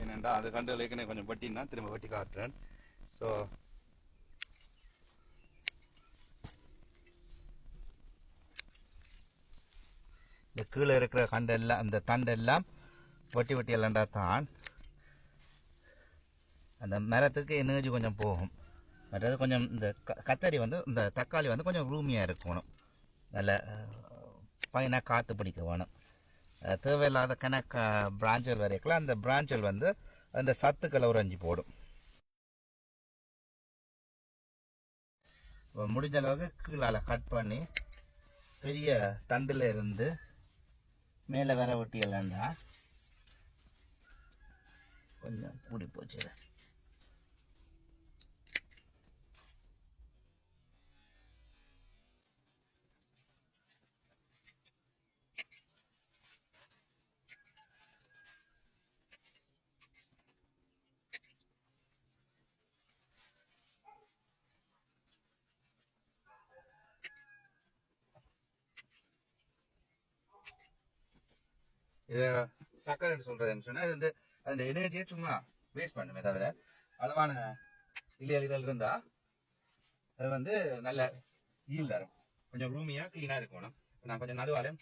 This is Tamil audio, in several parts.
ஏனென்றா அது கண்டு ஏற்கனவே கொஞ்சம் வெட்டினா திரும்ப வெட்டி காட்டுறேன். ஸோ இந்த கீழே இருக்கிற கண்டெல்லாம் அந்த தண்டெல்லாம் வெட்டி வெட்டி எல்லாண்டா தான். அந்த மரத்துக்கு எனர்ஜி கொஞ்சம் போகும். மற்றது கொஞ்சம் இந்த க- கத்தரி வந்து இந்த தக்காளி வந்து கொஞ்சம் ரூமியாக இருக்கணும். நல்ல பையனாக காற்று பிடிக்க வேணும். தேவையில்லாத கணக்க பிராஞ்சல் வரைக்கலாம் அந்த பிராஞ்சல் வந்து அந்த சத்துக்களை உறைஞ்சி போடும். முடிஞ்ச அளவுக்கு கீழால் கட் பண்ணி பெரிய தண்டில் இருந்து மேலே வர ஒட்டி இல்லைண்டா கொஞ்சம் கூடி போச்சு. இது. இதை சக்கரைன்னு சொல்றதுன்னு சொன்னா இது வந்து அந்த எனர்ஜியை சும்மா வேஸ்ட் பண்ணுமே தவிர அளவான இல்லையா இதழ் இருந்தா அது வந்து நல்ல ஈல் தரும் கொஞ்சம் ரூமியா கிளீனா இருக்கணும் நான் கொஞ்சம்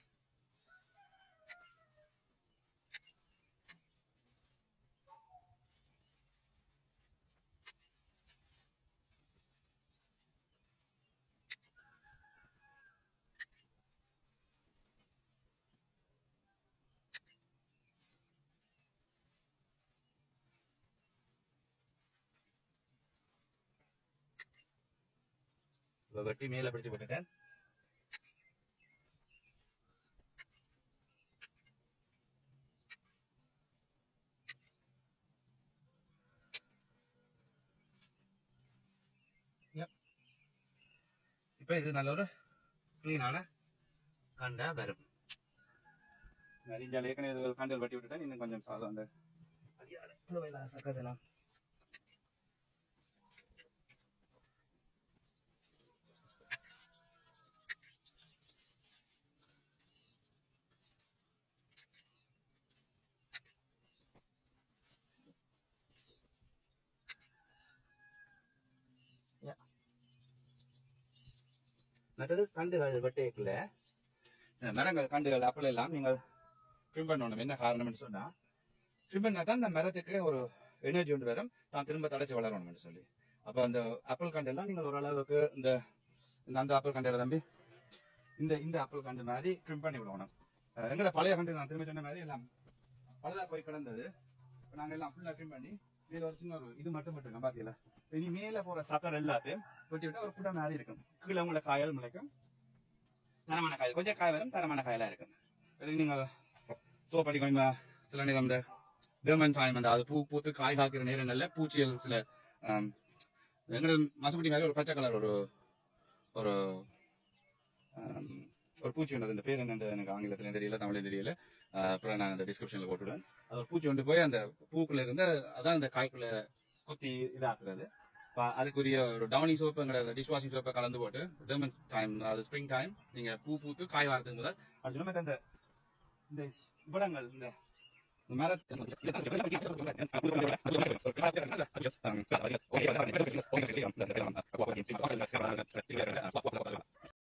நடுவாலே வெட்டி மேல பிடிச்சு விட்டுட்டேன் Yep. இப்ப இது நல்ல ஒரு கிளீனான கண்டா வரும் நிறைய ஏற்கனவே கண்டல் வெட்டி விட்டுட்டேன். இன்னும் கொஞ்சம் சாதம் அந்த தேவையில்லாத மற்றது கண்டுகள் வெட்டைக்குள்ள மரங்கள் கண்டுகள் அப்பளம் எல்லாம் நீங்கள் ட்ரிம் பண்ணணும். என்ன காரணம்னு சொன்னா ட்ரிம் பண்ணா தான் அந்த மரத்துக்கு ஒரு எனர்ஜி ஒன்று வரும். தான் திரும்ப தடைச்சு வளரணும்னு சொல்லி. அப்ப அந்த ஆப்பிள் கண்டு எல்லாம் நீங்கள் ஓரளவுக்கு இந்த இந்த அந்த ஆப்பிள் கண்டையில தம்பி இந்த இந்த ஆப்பிள் கண்டு மாதிரி ட்ரிம் பண்ணி விடணும். எங்களோட பழைய கண்டு நான் திரும்ப சொன்ன மாதிரி எல்லாம் பழுதா போய் கிடந்தது. நாங்கள் எல்லாம் ஃபுல்லாக ட்ரிம் பண்ணி இதுல ஒரு சின்ன ஒரு இது மட்டும் மட்டும் பாத்தீங்களா? இனி மேல போற சக்கர் எல்லாத்தையும் வெட்டி விட்டா ஒரு குட்டை மாதிரி இருக்கும். கீழே உங்களை காயல் முளைக்கும். தரமான காய் கொஞ்சம் காய் வரும் தரமான காயெல்லாம் இருக்கும். இதுக்கு நீங்க சோப் அடிக்கணும் சில நேரம் இந்த டெர்மன் சாயம் அந்த அது பூ பூத்து காய் காக்கிற நேரங்கள்ல பூச்சிகள் சில ஆம், எங்க மசப்பட்டி ஒரு பச்சை கலர் ஒரு ஒரு ஒரு பூச்சி ஒன்று இந்த பேர் என்னன்னு எனக்கு ஆங்கிலத்திலையும் தெரியல தமிழையும் தெரியல. அப்புறம் நான் அந்த டிஸ்கிரிப்ஷன்ல போட்டுவிடுவேன் அது ஒரு பூச்சி கொண்டு போய் அந்த பூக்குள்ள இருந்து அதான் அந்த காய்க்குள்ள குத்தி இதாக்குறது. அதுக்குரிய ஒரு டவுனிங் சோப்புங்கிற டிஷ் வாஷிங் சோப்பை கலந்து போட்டு டெர்மன் டைம் அது ஸ்ப்ரிங் டைம் நீங்க பூ பூத்து காய் வரதுக்கு முதல் அது இல்லாம இந்த இந்த இவ்விடங்கள் இந்த மரத்தை